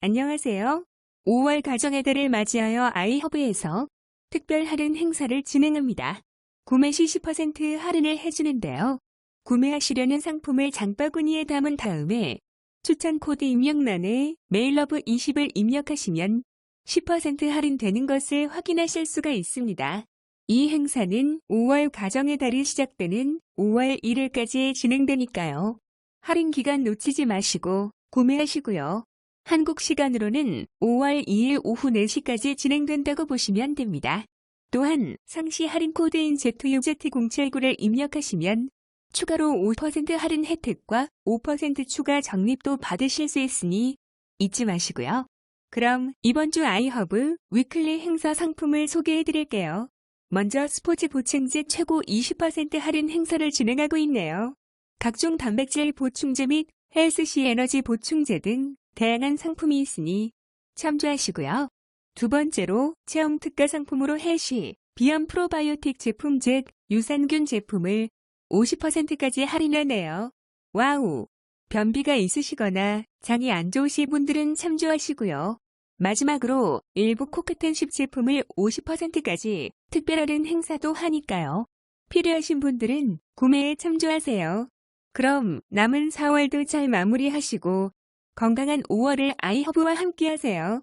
안녕하세요. 5월 가정의 달을 맞이하여 아이허브에서 특별 할인 행사를 진행합니다. 구매 시 10% 할인을 해주는데요. 구매하시려는 상품을 장바구니에 담은 다음에 추천 코드 입력란에 메일러브 20을 입력하시면 10% 할인되는 것을 확인하실 수가 있습니다. 이 행사는 5월 가정의 달이 시작되는 5월 1일까지 진행되니까요. 할인 기간 놓치지 마시고 구매하시고요. 한국 시간으로는 5월 2일 오후 4시까지 진행된다고 보시면 됩니다. 또한 상시 할인 코드인 Z6Z079를 입력하시면 추가로 5% 할인 혜택과 5% 추가 적립도 받으실 수 있으니 잊지 마시고요. 그럼 이번 주 아이허브 위클리 행사 상품을 소개해 드릴게요. 먼저 스포츠 보충제 최고 20% 할인 행사를 진행하고 있네요. 각종 단백질 보충제 및 헬스시 에너지 보충제 등 다양한 상품이 있으니 참조하시고요. 두 번째로 체험 특가 상품으로 헬시, 비염 프로바이오틱 제품 즉 유산균 제품을 50%까지 할인하네요. 와우! 변비가 있으시거나 장이 안 좋으신 분들은 참조하시고요. 마지막으로 일부 코크텐10 제품을 50%까지 특별 할인 행사도 하니까요. 필요하신 분들은 구매에 참조하세요. 그럼 남은 4월도 잘 마무리하시고 건강한 5월을 아이허브와 함께 하세요.